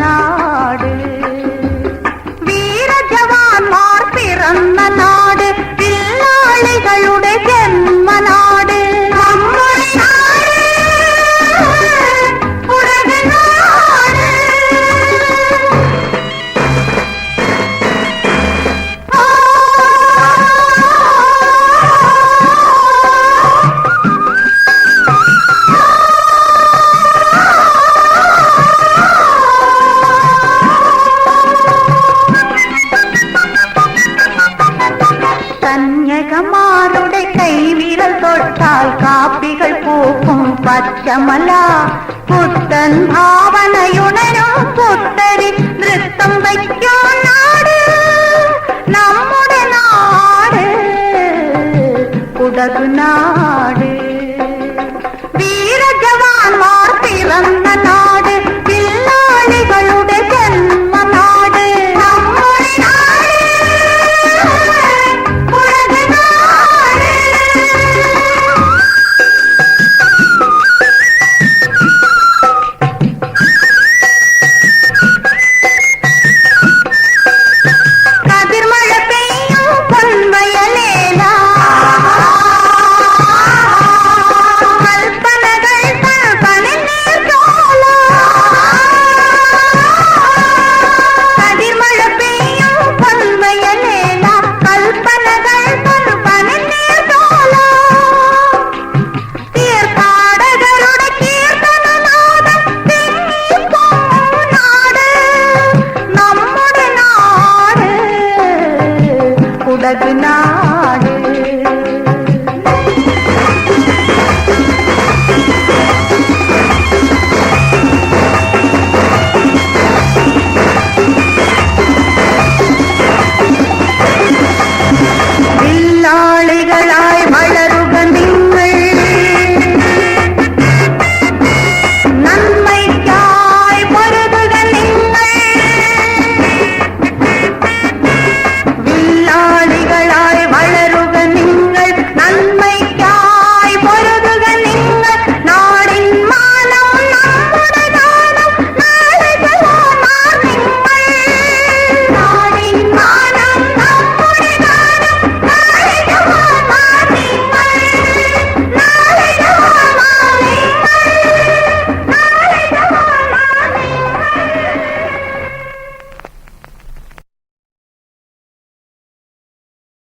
நாடு. கன்யகமாருடைய கைவிரல் தொட்டால் காப்பிகள் பூக்கும் பச்சமலா. புத்தன் பாவனையுணரும் புத்தரி நிறுத்தம் வைக்கும் நாடு நம்முடைய நாடு. உடகு நாடு. உலகு நான்